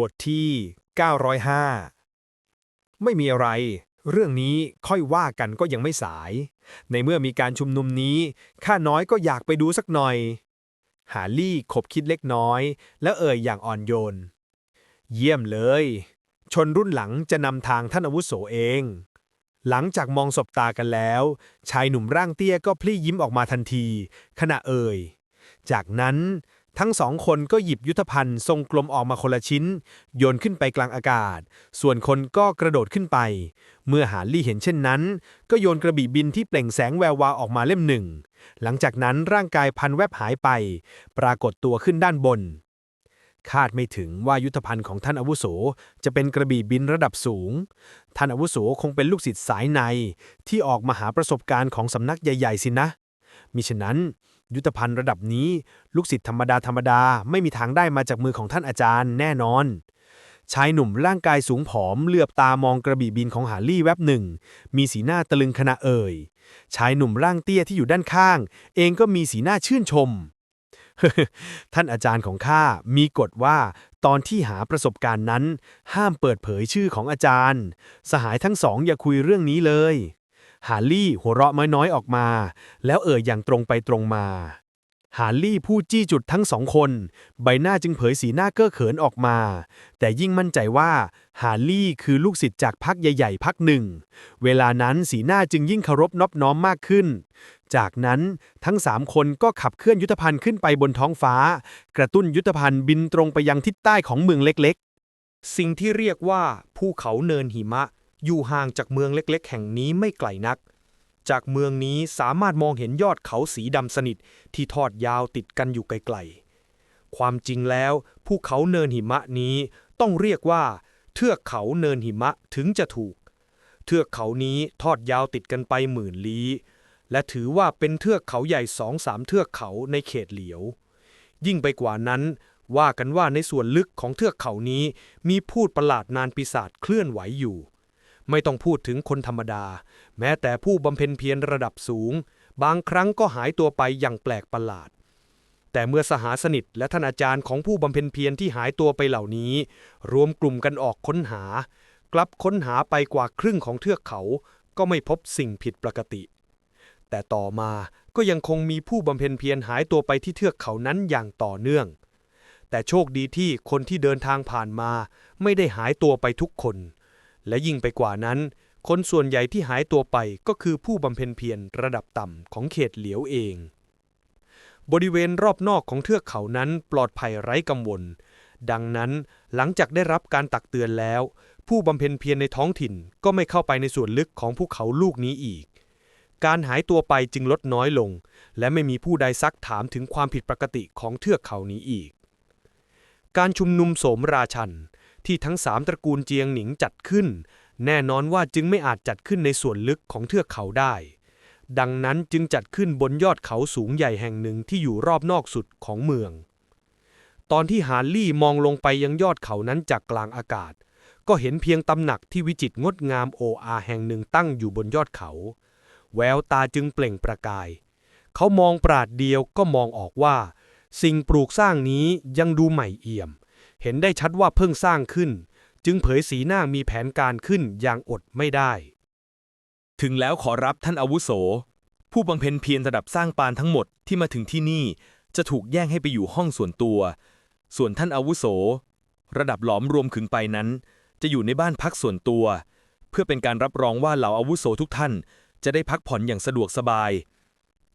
บทที่ 905 ไม่มีอะไร เรื่องนี้ค่อยว่ากันก็ยังไม่สาย ในเมื่อมีการชุมนุมนี้ ข้าน้อยก็อยากไปดูสักหน่อย หาลี่ขบคิดเล็กน้อย แล้วเอ่ยอย่างอ่อนโยน เยี่ยมเลย ชนรุ่นหลังจะนำทางท่านอาวุโสเอง หลังจากมองสบตากันแล้ว ชายหนุ่มร่างเตี้ยก็พลี่ยิ้มออกมาทันที ขณะเอ่ย จากนั้น ทั้งสองคนก็หยิบยุทธภัณฑ์ทรงกลมออกมาคนละชิ้น โยนขึ้นไปกลางอากาศ ส่วนคนก็กระโดดขึ้นไป เมื่อหาลี่เห็นเช่นนั้น ก็โยนกระบี่บินที่เปล่งแสงแวววาวออกมาเล่มหนึ่ง หลังจากนั้นร่างกายพันแวบหายไป ปรากฏตัวขึ้นด้านบน คาดไม่ถึงว่ายุทธภัณฑ์ของท่านอาวุโส จะเป็นกระบี่บินระดับสูง ท่านอาวุโสคงเป็นลูกศิษย์สายใน ที่ออกมาหาประสบการณ์ของสำนักใหญ่ ๆ สินะมิฉะนั้น ยุทธภัณฑ์ระดับนี้ ลูกศิษย์ธรรมดาธรรมดาไม่มีทางได้มาจากมือของท่านอาจารย์แน่นอน ชายหนุ่มร่างกายสูงผอมเหลือบตามองกระบี่บินของหาลี่แวบหนึ่ง มีสีหน้าตะลึงขณะเอ่ย ชายหนุ่มร่างเตี้ยที่อยู่ด้านข้าง เองก็มีสีหน้าชื่นชม ท่านอาจารย์ของข้ามีกฎว่าตอนที่หาประสบการณ์นั้น ห้ามเปิดเผยชื่อของอาจารย์ สหายทั้งสองอย่าคุยเรื่องนี้เลย ฮาร์ลี่หัวเราะน้อยๆออกมา แล้วเอ่ยอย่างตรงไปตรงมา ฮาร์ลี่พูดจี้จุดทั้งสองคน ใบหน้าจึงเผยสีหน้าเก้อเขินออกมา แต่ยิ่งมั่นใจว่า ฮาร์ลี่คือลูกศิษย์จากพักใหญ่ๆพักหนึ่ง เวลานั้นสีหน้าจึงยิ่งเคารพนอบน้อมมากขึ้น จากนั้นทั้งสามคนก็ขับเคลื่อนยุทธภัณฑ์ขึ้นไปบนท้องฟ้า กระตุ้นยุทธภัณฑ์บินตรงไปยังทิศใต้ของเมืองเล็กๆ สิ่งที่เรียกว่าภูเขาเนินหิมะ อยู่ห่างจากเมืองเล็กๆ แห่งนี้ไม่ไกลนัก จากเมืองนี้สามารถมองเห็นยอดเขาสีดำสนิทที่ทอดยาวติดกันอยู่ไกลๆ ความจริงแล้วภูเขาเนินหิมะนี้ต้องเรียกว่า เทือกเขาเนินหิมะถึงจะถูก เทือกเขานี้ทอดยาวติดกันไปหมื่นลี้ และถือว่าเป็นเทือกเขาใหญ่สองสามเทือกเขาในเขตเหลียว ยิ่งไปกว่านั้นว่ากันว่าในส่วนลึกของเทือกเขานี้มีพูดประหลาดนานปีศาจเคลื่อนไหวอยู่ ไม่ต้องพูดถึงคนธรรมดา แม้แต่ผู้บำเพ็ญเพียรระดับสูง บางครั้งก็หายตัวไปอย่างแปลกประหลาด แต่เมื่อสหาสนิทและท่านอาจารย์ของผู้บำเพ็ญเพียรที่หายตัวไปเหล่านี้ รวมกลุ่มกันออกค้นหา กลับค้นหาไปกว่าครึ่งของเทือกเขา ก็ไม่พบสิ่งผิดปกติ แต่ต่อมาก็ยังคงมีผู้บำเพ็ญเพียรหายตัวไปที่เทือกเขานั้นอย่างต่อเนื่อง แต่โชคดีที่คนที่เดินทางผ่านมา ไม่ได้หายตัวไปทุกคน และยิ่งไปกว่านั้น คนส่วนใหญ่ที่หายตัวไปก็คือผู้บำเพ็ญเพียรระดับต่ำของเขตเหลียวเอง บริเวณรอบนอกของเทือกเขานั้นปลอดภัยไร้กังวล ดังนั้นหลังจากได้รับการตักเตือนแล้ว ผู้บำเพ็ญเพียรในท้องถิ่นก็ไม่เข้าไปในส่วนลึกของภูเขาลูกนี้อีกการหายตัวไปจึงลดน้อยลง และไม่มีผู้ใดซักถามถึงความผิดปกติของเทือกเขานี้อีก การชุมนุมโสมราชัน ที่ทั้งสามตระกูลเจียงหนิงจัดขึ้น แน่นอนว่าจึงไม่อาจจัดขึ้นในส่วนลึกของเทือกเขาได้ ดังนั้นจึงจัดขึ้นบนยอดเขาสูงใหญ่แห่งหนึ่งที่อยู่รอบนอกสุดของเมือง ตอนที่ฮาร์ลี่มองลงไปยังยอดเขานั้นจากกลางอากาศ ก็เห็นเพียงตำหนักที่วิจิตรงดงามโออาแห่งหนึ่งตั้งอยู่บนยอดเขา แววตาจึงเปล่งประกาย เขามองปราดเดียวก็มองออกว่า สิ่งปลูกสร้างนี้ยังดูใหม่เอี่ยม เห็นได้ชัดว่าเพิ่งสร้างขึ้น จึงเผยสีหน้ามีแผนการขึ้นอย่างอดไม่ได้ ถึงแล้วขอรับท่านอาวุโส ผู้บำเพ็ญเพียรระดับสร้างปานทั้งหมดที่มาถึงที่นี่จะถูกแย่งให้ไปอยู่ห้องส่วนตัว ส่วนท่านอาวุโส ระดับหลอมรวมขึงไปนั้น จะอยู่ในบ้านพักส่วนตัว เพื่อเป็นการรับรองว่าเหล่าอาวุโสทุกท่าน จะได้พักผ่อนอย่างสะดวกสบาย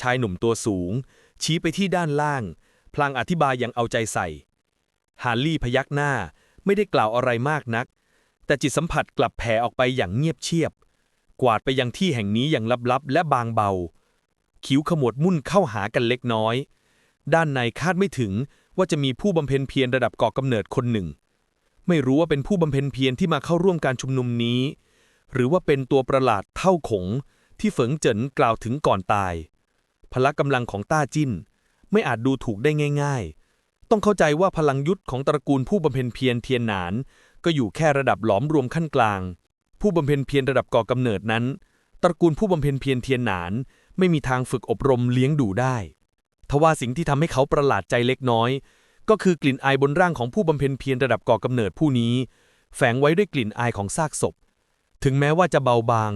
ชายหนุ่มตัวสูง ชี้ไปที่ด้านล่าง พลางอธิบายอย่างเอาใจใส่ ฮาร์ลี่พยักหน้า ไม่ได้กล่าวอะไรมากนัก แต่จิตสัมผัสกลับแผ่ออกไปอย่างเงียบเชียบ กวาดไปยังที่แห่งนี้อย่างลับๆ และบางเบา คิ้วขมวดมุ่นเข้าหากันเล็กน้อย ด้านในคาดไม่ถึงว่าจะมีผู้บำเพ็ญเพียรระดับก่อกำเนิดคนหนึ่ง ไม่รู้ว่าเป็นผู้บำเพ็ญเพียรที่มาเข้าร่วมการชุมนุมนี้ หรือว่าเป็นตัวประหลาดเท่าขงที่เฝิงเจินกล่าวถึงก่อนตาย พละกำลังของต้าจิ้น ไม่อาจดูถูกได้ง่าย ๆ ต้องเข้าใจว่าพลังยุทธของตระกูลผู้บำเพ็ญเพียรเทียนหนาน ก็อยู่แค่ระดับหลอมรวมขั้นกลาง ผู้บำเพ็ญเพียรระดับก่อกำเนิดนั้น ตระกูลผู้บำเพ็ญเพียรเทียนหนาน ไม่มีทางฝึกอบรมเลี้ยงดูได้ทว่าสิ่งที่ทำให้เขาประหลาดใจเล็กน้อย ก็คือกลิ่นอายบนร่างของผู้บำเพ็ญเพียรระดับก่อกำเนิดผู้นี้ แฝงไว้ด้วยกลิ่นอายของซากศพ ถึงแม้ว่าจะเบาบาง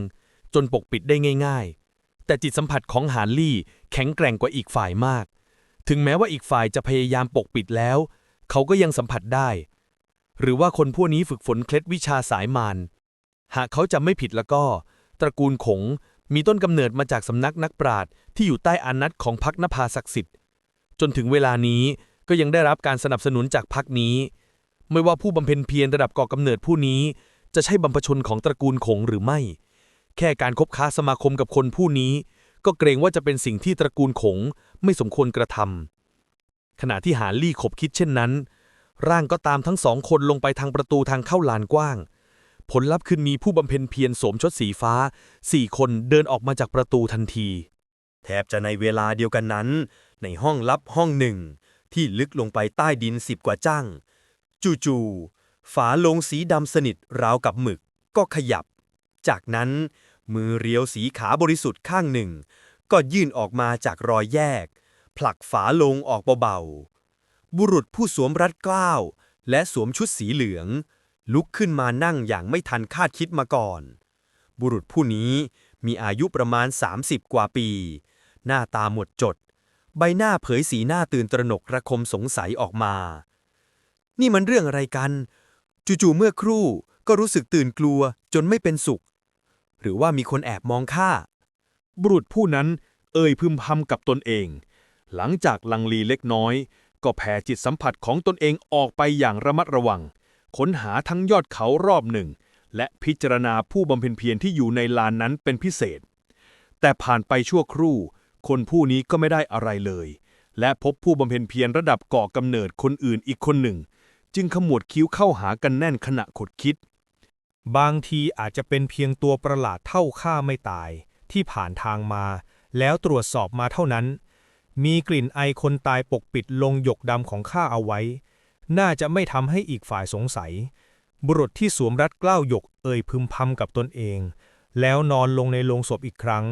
จนปกปิดได้ง่าย ๆ แต่จิตสัมผัสของหานลี่แข็งแกร่งกว่าอีกฝ่ายมาก ถึงแม้ว่าอีกฝ่ายจะพยายามปกปิดแล้ว เขาก็ยังสัมผัสได้ หรือว่าคนพวกนี้ฝึกฝนเคล็ดวิชาสายมารหากเขาจำไม่ผิดแล้วก็ ตระกูลขงมีต้นกำเนิดมาจากสำนักนักปราชญ์ที่อยู่ใต้อานัตของพักนภาศักดิ์สิทธิ์ จนถึงเวลานี้ก็ยังได้รับการสนับสนุนจากพักนี้ ไม่ว่าผู้บำเพ็ญเพียรระดับก่อกำเนิดผู้นี้ จะใช่บรรพชนของตระกูลขงหรือไม่ แค่การคบค้าสมาคมกับคนผู้นี้ ก็เกรงว่าจะเป็นสิ่งที่ตระกูลขงไม่สมควรกระทำขณะที่หาลี่ขบคิดเช่นนั้น ร่างก็ตามทั้งสองคนลงไปทางประตูทางเข้าลานกว้าง ผลลัพธ์คือมีผู้บำเพ็ญเพียรสวมชุดสีฟ้าสี่คนเดินออกมาจากประตูทันที แทบจะในเวลาเดียวกันนั้น ในห้องลับห้องหนึ่ง ที่ลึกลงไปใต้ดินสิบกว่าจ้างจู่ๆฝาโลงสีดำสนิทราวกับหมึกก็ขยับ จากนั้น มือเรียวสีขาบริสุทธิ์ข้างหนึ่ง ก็ยื่นออกมาจากรอยแยก ผลักฝาลงออกเบาๆ บุรุษผู้สวมรัดเกล้าวและสวมชุดสีเหลือง ลุกขึ้นมานั่งอย่างไม่ทันคาดคิดมาก่อน บุรุษผู้นี้มีอายุประมาณ 30 กว่าปี หน้าตาหมดจด ใบหน้าเผยสีหน้าตื่นตระหนกระคมสงสัยออกมา นี่มันเรื่องอะไรกัน จู่ๆเมื่อครู่ก็รู้สึกตื่นกลัวจนไม่เป็นสุข หรือว่ามีคนแอบมองข้า บุรุษผู้นั้นเอ่ยพึมพำกับตนเอง หลังจากลังลีเล็กน้อย ก็แผ่จิตสัมผัสของตนเองออกไปอย่างระมัดระวัง ค้นหาทั้งยอดเขารอบหนึ่ง และพิจารณาผู้บำเพ็ญเพียรที่อยู่ในลานนั้นเป็นพิเศษ แต่ผ่านไปชั่วครู่ คนผู้นี้ก็ไม่ได้อะไรเลย และพบผู้บำเพ็ญเพียรระดับก่อกำเนิดคนอื่นอีกคนหนึ่ง จึงขมวดคิ้วเข้าหากันแน่นขณะขดคิด บางทีอาจจะเป็นเพียงตัวประหลาดเท่าข้าไม่ตาย ที่ผ่านทางมา แล้วตรวจสอบมาเท่านั้น มีกลิ่นไอคนตายปกปิดลงหยกดำของข้าเอาไว้ น่าจะไม่ทำให้อีกฝ่ายสงสัย บุรุษที่สวมรัดเกล้าหยกเอ่ยพึมพำกับตนเอง แล้วนอนลงในโลงศพอีกครั้ง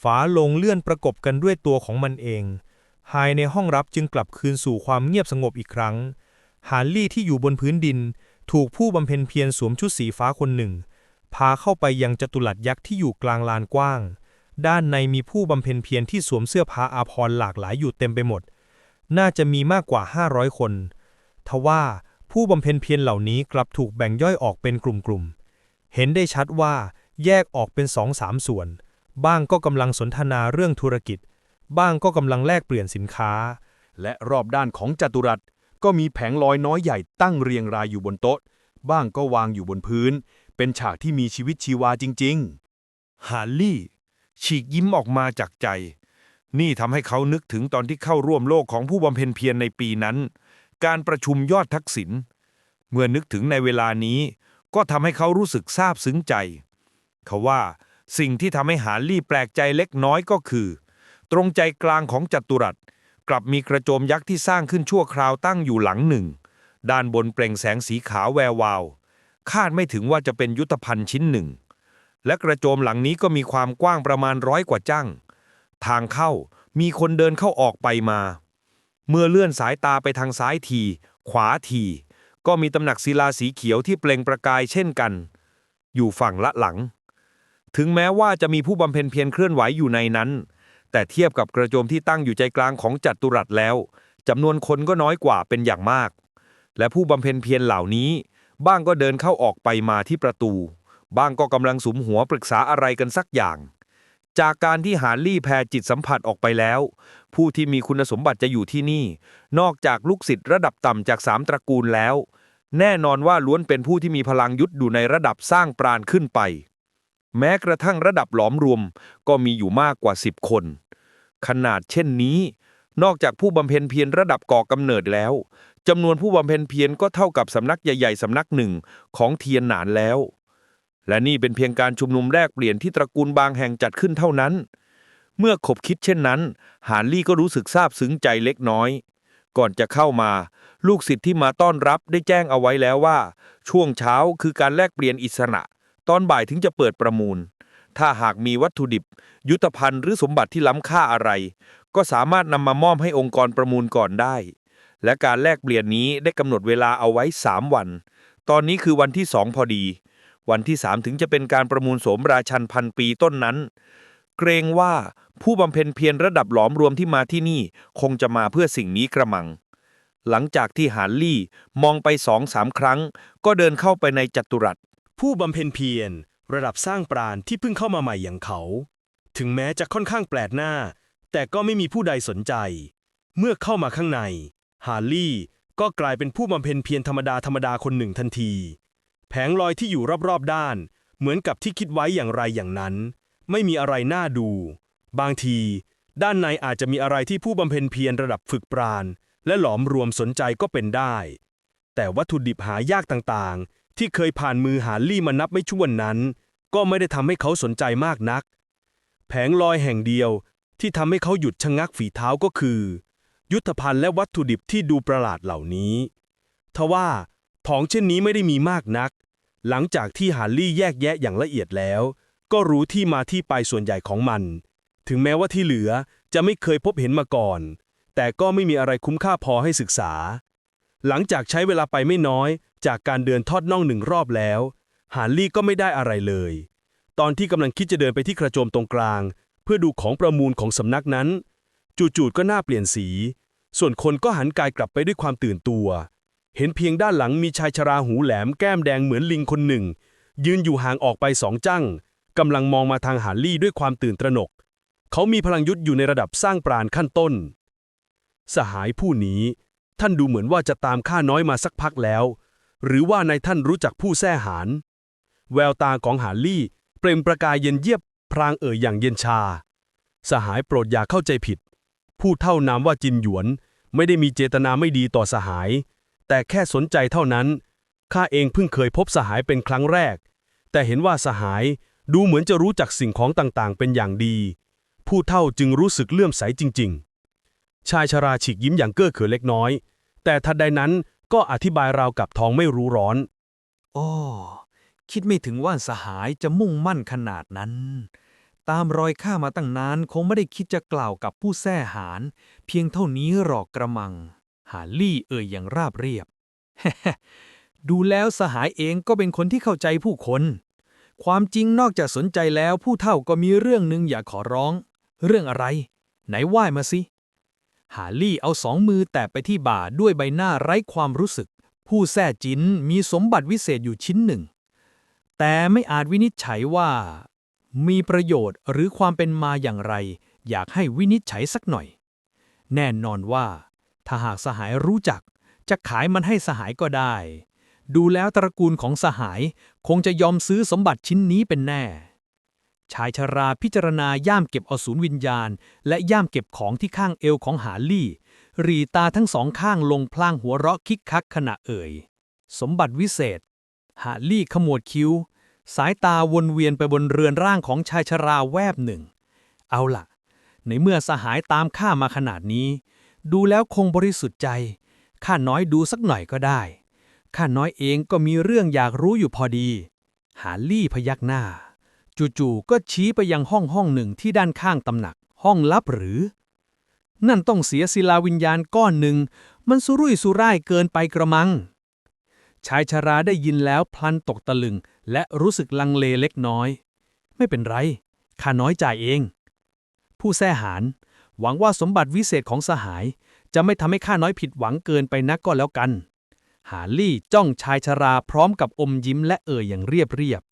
ฝาลงเลื่อนประกบกันด้วยตัวของมันเองภายในห้องรับจึงกลับคืนสู่ความเงียบสงบอีกครั้งฮารลี่ที่อยู่บนพื้นดิน ถูกผู้บำเพ็ญเพียรสวมชุดสีฟ้าคนหนึ่ง พาเข้าไปยังจตุรัสยักษ์ที่อยู่กลางลานกว้าง ด้านในมีผู้บำเพ็ญเพียรที่สวมเสื้อผ้าอาภรณ์หลากหลายอยู่เต็มไปหมด น่าจะมีมากกว่า 500 คน ทว่าผู้บำเพ็ญเพียรเหล่านี้กลับถูกแบ่งย่อยออกเป็นกลุ่มๆ เห็นได้ชัดว่าแยกออกเป็นสองสามส่วน บ้างก็กำลังสนทนาเรื่องธุรกิจ บ้างก็กำลังแลกเปลี่ยนสินค้า และรอบด้านของจัตุรัส ก็มีแผงลอยน้อยใหญ่ตั้งเรียงรายอยู่บนโต๊ะ บ้างก็วางอยู่บนพื้น เป็นฉากที่มีชีวิตชีวาจริง ๆ ฮาร์ลี่ ฉีกยิ้มออกมาจากใจ นี่ทำให้เขานึกถึงตอนที่เข้าร่วมโลกของผู้บำเพ็ญเพียรในปีนั้น การประชุมยอดทักษิณเมื่อนึกถึงในเวลานี้ ก็ทำให้เขารู้สึกซาบซึ้งใจ เขาว่าสิ่งที่ทำให้ฮาร์ลี่แปลกใจเล็กน้อยก็คือ ตรงใจกลางของจัตุรัส กลับมีกระโจมยักษ์ที่สร้างขึ้นชั่วคราวตั้งอยู่หลังหนึ่ง ด้านบนเปล่งแสงสีขาวแวววาว คาดไม่ถึงว่าจะเป็นยุทธภัณฑ์ชิ้นหนึ่ง และกระโจมหลังนี้ก็มีความกว้างประมาณร้อยกว่าจั่งทางเข้ามีคนเดินเข้าออกไปมา เมื่อเลื่อนสายตาไปทางซ้ายที ขวาที ก็มีตำหนักศิลาสีเขียวที่เปล่งประกายเช่นกัน อยู่ฝั่งละหลัง ถึงแม้ว่าจะมีผู้บำเพ็ญเพียรเคลื่อนไหวอยู่ในนั้น แต่เทียบกับกระโจมที่ตั้งอยู่ใจกลางของจัตุรัสแล้วจำนวนคนก็น้อยกว่าเป็นอย่างมาก และผู้บำเพ็ญเพียรเหล่านี้ บ้างก็เดินเข้าออกไปมาที่ประตู บ้างก็กำลังสุมหัวปรึกษาอะไรกันสักอย่าง จากการที่หาลี่แพรจิตสัมผัสออกไปแล้ว ผู้ที่มีคุณสมบัติจะอยู่ที่นี่ นอกจากลูกศิษย์ระดับต่ำจากสามตระกูลแล้ว แน่นอนว่าล้วนเป็นผู้ที่มีพลังยุทธอยู่ในระดับสร้างปราณขึ้นไป แม้กระทั่งระดับหลอมรวมก็มีอยู่มากกว่าสิบคน ขนาดเช่นนี้ นอกจากผู้บำเพ็ญเพียรระดับก่อกำเนิดแล้วจำนวนผู้บำเพ็ญเพียรก็เท่ากับสำนักใหญ่ๆสำนักหนึ่งของเทียนหนานแล้ว และนี่เป็นเพียงการชุมนุมแลกเปลี่ยนที่ตระกูลบางแห่งจัดขึ้นเท่านั้น เมื่อขบคิดเช่นนั้น หานลี่ก็รู้สึกซาบซึ้งใจเล็กน้อย ก่อนจะเข้ามา ลูกศิษย์ที่มาต้อนรับได้แจ้งเอาไว้แล้วว่า ช่วงเช้าคือการแลกเปลี่ยนอิสระ ตอนบ่ายถึงจะเปิดประมูล ถ้าหากมีวัตถุดิบ ยุทธภัณฑ์หรือสมบัติที่ล้ำค่าอะไร ก็สามารถนำมามอบให้องค์กรประมูลก่อนได้ และการแลกเปลี่ยนนี้ได้กำหนดเวลาเอาไว้ 3 วัน ตอนนี้คือวันที่สองพอดี วันที่สามถึงจะเป็นการประมูลโสมราชันพันปีต้นนั้น เกรงว่าผู้บำเพ็ญเพียรระดับหลอมรวมที่มาที่นี่คงจะมาเพื่อสิ่งนี้กระมัง หลังจากที่หานลี่มองไปสองสามครั้ง ก็เดินเข้าไปในจัตุรัส ผู้บำเพ็ญเพียรระดับสร้างปราณที่เพิ่งเข้ามาใหม่อย่างเขา ถึงแม้จะค่อนข้างแปลกหน้า แต่ก็ไม่มีผู้ใดสนใจ เมื่อเข้ามาข้างใน ฮาร์ลี่ ก็กลายเป็นผู้บำเพ็ญเพียรธรรมดาธรรมดาคนหนึ่งทันที แผงลอยที่อยู่รอบๆด้าน เหมือนกับที่คิดไว้อย่างไรอย่างนั้น ไม่มีอะไรน่าดู บางที ด้านในอาจจะมีอะไรที่ผู้บำเพ็ญเพียรระดับฝึกปราณและหลอมรวมสนใจก็เป็นได้ แต่วัตถุดิบหายากต่างๆ ที่เคยผ่านมือหาลี่มานับไม่ถ้วนนั้น ก็ไม่ได้ทำให้เขาสนใจมากนัก แผงลอยแห่งเดียวที่ทำให้เขาหยุดชะงักฝีเท้าก็คือ ยุทธภัณฑ์และวัตถุดิบที่ดูประหลาดเหล่านี้ทว่าของเช่นนี้ไม่ได้มีมากนัก หลังจากที่ฮาร์ลี่แยกแยะอย่างละเอียดแล้ว ก็รู้ที่มาที่ไปส่วนใหญ่ของมัน ถึงแม้ว่าที่เหลือจะไม่เคยพบเห็นมาก่อน แต่ก็ไม่มีอะไรคุ้มค่าพอให้ศึกษา หลังจากใช้เวลาไปไม่น้อย จากการเดินทอดน่องหนึ่งรอบแล้ว ฮาร์ลี่ก็ไม่ได้อะไรเลย ตอนที่กำลังคิดจะเดินไปที่กระโจมตรงกลาง เพื่อดูของประมูลของสำนักนั้น จู่ๆก็หน้าเปลี่ยนสี ส่วนคนก็หันกายกลับไปด้วยความตื่นตัว เห็นเพียงด้านหลังมีชายชราหูแหลมแก้มแดงเหมือนลิงคนหนึ่ง ยืนอยู่ห่างออกไปสองจั่งกำลังมองมาทางฮาร์ลี่ด้วยความตื่นตระหนก เขามีพลังยุทธ์อยู่ในระดับสร้างปราณขั้นต้น สหายผู้นี้ท่านดูเหมือนว่าจะตามข้าน้อยมาสักพักแล้ว หรือว่านายท่านรู้จักผู้แท้หารแววตาของหาลี่ เปล่งประกายเย็นเยียบ พรางเอ่ยอย่างเย็นชา สหายโปรดอย่าเข้าใจผิด ผู้เท่านามว่าจินหยวน ไม่ได้มีเจตนาไม่ดีต่อสหาย แต่แค่สนใจเท่านั้น ข้าเองเพิ่งเคยพบสหายเป็นครั้งแรก แต่เห็นว่าสหายดูเหมือนจะรู้จักสิ่งของต่างๆ เป็นอย่างดี ผู้เท่าจึงรู้สึกเลื่อมใสจริง ๆ ชายชราฉีกยิ้มอย่างเก้อเขินเล็กน้อย แต่ทัดใดนั้น ก็อธิบายราวกับท้องไม่รู้ร้อน โอ้คิดไม่ถึงว่าสหายจะมุ่งมั่นขนาดนั้น ตามรอยข้ามาตั้งนานคงไม่ได้คิดจะกล่าวกับผู้แท้หาร เพียงเท่านี้หรอกกระมัง หาลี่เอ่ยอย่างราบเรียบ ดูแล้วสหายเองก็เป็นคนที่เข้าใจผู้คน ความจริงนอกจากสนใจแล้วผู้เท่าก็มีเรื่องหนึ่งอยากขอร้อง เรื่องอะไร ไหนว่ายมาสิ หาลี่เอาสองมือแตะไปที่บ่าด้วยใบหน้าไร้ความรู้สึก ผู้แท้จินมีสมบัติวิเศษอยู่ชิ้นหนึ่ง แต่ไม่อาจวินิจฉัยว่า มีประโยชน์หรือความเป็นมาอย่างไร อยากให้วินิจฉัยสักหน่อย แน่นอนว่า ถ้าหากสหายรู้จัก จะขายมันให้สหายก็ได้ ดูแล้วตระกูลของสหายคงจะยอมซื้อสมบัติชิ้นนี้เป็นแน่ ชายชราพิจารณาย่ามเก็บอสูรวิญญาณ และย่ามเก็บของที่ข้างเอวของหาลี่ รีตาทั้งสองข้างลงพลางหัวเราะคิกคักขณะเอ่ย สมบัติวิเศษ หาลี่ขมวดคิ้ว สายตาวนเวียนไปบนเรือนร่างของชายชราแวบหนึ่ง เอาล่ะ ในเมื่อสหายตามข้ามาขนาดนี้ ดูแล้วคงบริสุทธิ์ใจ ข้าน้อยดูสักหน่อยก็ได้ ข้าน้อยเองก็มีเรื่องอยากรู้อยู่พอดี หาลี่พยักหน้า จู่ๆก็ชี้ไปยังห้องห้องหนึ่งที่ด้านข้างตำหนัก ห้องลับหรือ นั่นต้องเสียศิลาวิญญาณก้อนหนึ่ง มันสุรุ่ยสุร่ายเกินไปกระมัง ชายชราได้ยินแล้วพลันตกตะลึง และรู้สึกลังเลเล็กน้อย ไม่เป็นไรข้าน้อยจ่ายเอง ผู้แท้หาร หวังว่าสมบัติวิเศษของสหาย จะไม่ทำให้ข้าน้อยผิดหวังเกินไปนักก็แล้วกัน หาลี่จ้องชายชราพร้อมกับอมยิ้มและเอ่ยอย่างเรียบเรียบ